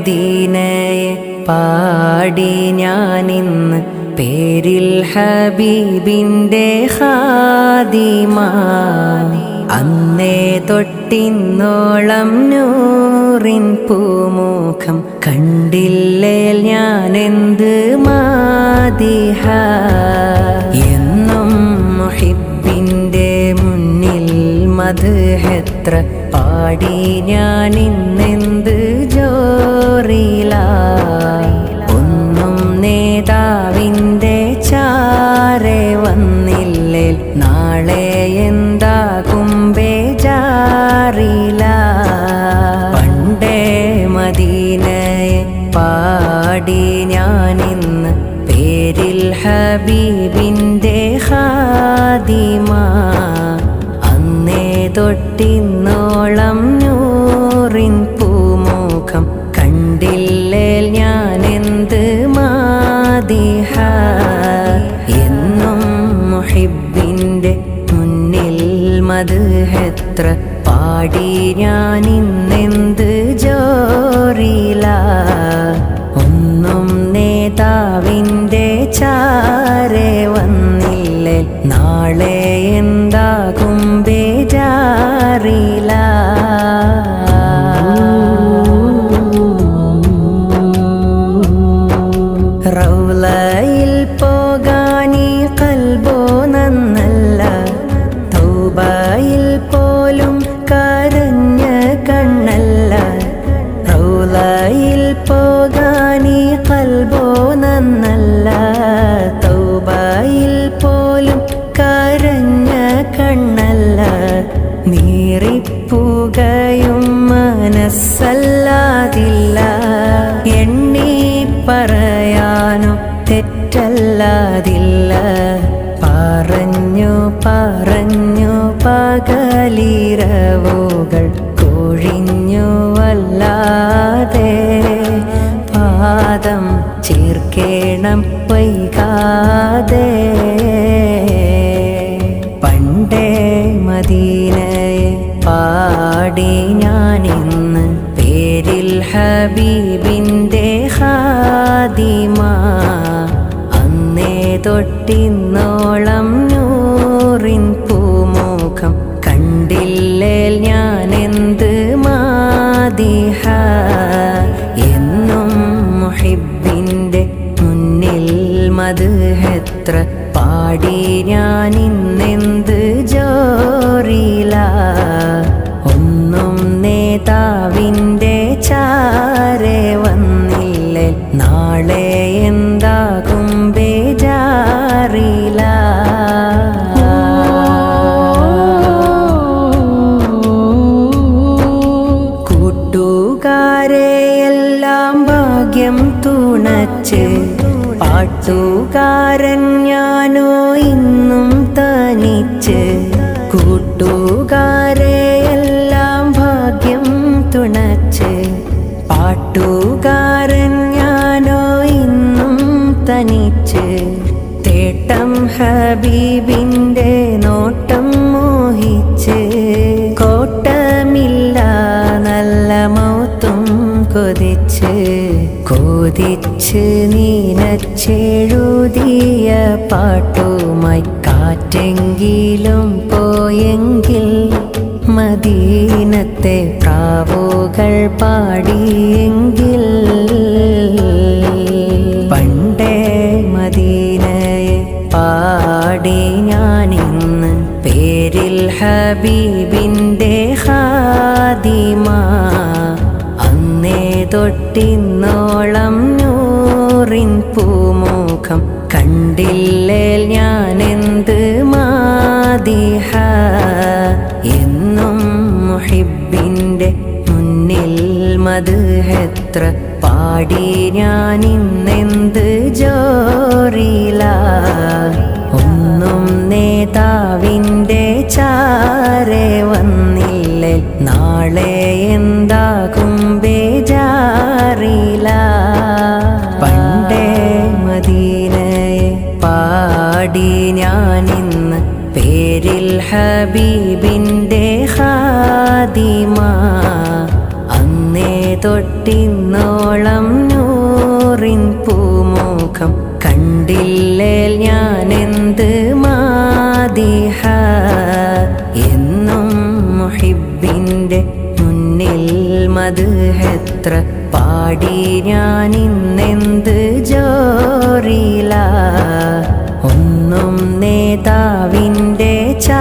മദീനയെ പാടി ഞാനിന്ന് പേരിൽ ഹബീബിന്റെ ഹാദിമാ അന്നേ തൊട്ടിന്നോളം നൂറിൻ പൂമുഖം കണ്ടില്ലേ ഞാൻ എന്ത് മാതിഹ എന്നും മുഹിബിന്റെ മുന്നിൽ മധുഹെത്ര പാടി ഞാൻ ഇന്നെന്ത് എന്താകും ബേജാറില പണ്ടേ മദീനയെ പാടി ഞാനിന്ന് പേരിൽ ഹബീബിന്റെ ഹാദിമ അന്നേ തൊട്ടിന്നോളം ഞാൻ ഇന്നെന്ത് ജോറില? ഒന്നും നേതാവിന്റെ ചാരെ വന്നില്ലേ? നാളെ എന്താകും ബേജാറില? റൗലയിൽ പോകാനീ റൗലയിൽ പോകാനീ കൽബോ നന്നല്ല. തൗബയിൽ പോലും കരഞ്ഞ കണ്ണല്ല. നീറിപ്പുകയും മനസ്സല്ലാതില്ല. എണ്ണി പറയാനോ തെറ്റല്ലാതില്ല. പറഞ്ഞു പറഞ്ഞു പകലിരവുകൾ ചേർക്കേണം വൈകാതെ. പണ്ടേ മദീനയെ പാടി ഞാനിന്ന് പേരിൽ ഹബീബിന്റെ ഹാദിമ അന്നേ തൊട്ടിന്നോളം നൂറിൻ പൂമുഖം കണ്ടില്ലേ ഞാൻ പാടി ഞാൻ ഇന്നെന്ത് ജോറില? ഒന്നും നേതാവിന്റെ ചാരെ വന്നില്ല? നാളെ എന്താകും ബേജാറില? കൂട്ടുകാരെ എല്ലാം ഭാഗ്യം തുണച്ച് പാട്ടുകാരൻ ഞാനോ ഇന്നും തനിച്ച്. കൂട്ടുകാരെ എല്ലാം ഭാഗ്യം തുണച്ച്. പാട്ടുകാരൻ ഞാനോ ഇന്നും തനിച്ച്. തേട്ടം ഹബീബിന്റെ നോട്ടം കൊതിച്ച് നീനച്ചെഴുതിയ പാട്ടുമായി കാറ്റെങ്കിലും പോയെങ്കിൽ മദീനത്തെ പ്രാവുകൾ പാടിയെങ്കിൽ പണ്ടേ മദീനയെ പാടി ഞാനിന്ന് പേരിൽ ഹബീബിന്റെ ഹാദിമാ തൊട്ടിന്നോളം നൂറിൻ പൂമുഖം കണ്ടില്ലേൽ ഞാൻ എന്ത് മാതിഹ എന്നും മുഹിബിന്റെ മുന്നിൽ മധുഹെത്ര പാടി ഞാൻ ഇന്നെന്ത് ജോറില? ഒന്നും നേതാവിന്റെ ചാരെ ഞാനിന്ന് പേരിൽ ഹബീബിന്റെ ഹാദിമ അന്നേ തൊട്ടിന്നോളം നൂറിൻ പൂമുഖം കണ്ടില്ലേൽ ഞാൻ എന്ത് മാതിഹ എന്നും മുഹിബിന്റെ മുന്നിൽ മധുഹെത്ര പാടി ഞാൻ ഇന്നെന്ത് ജോറില. എന്നും നേതാവിന്റെ ചാ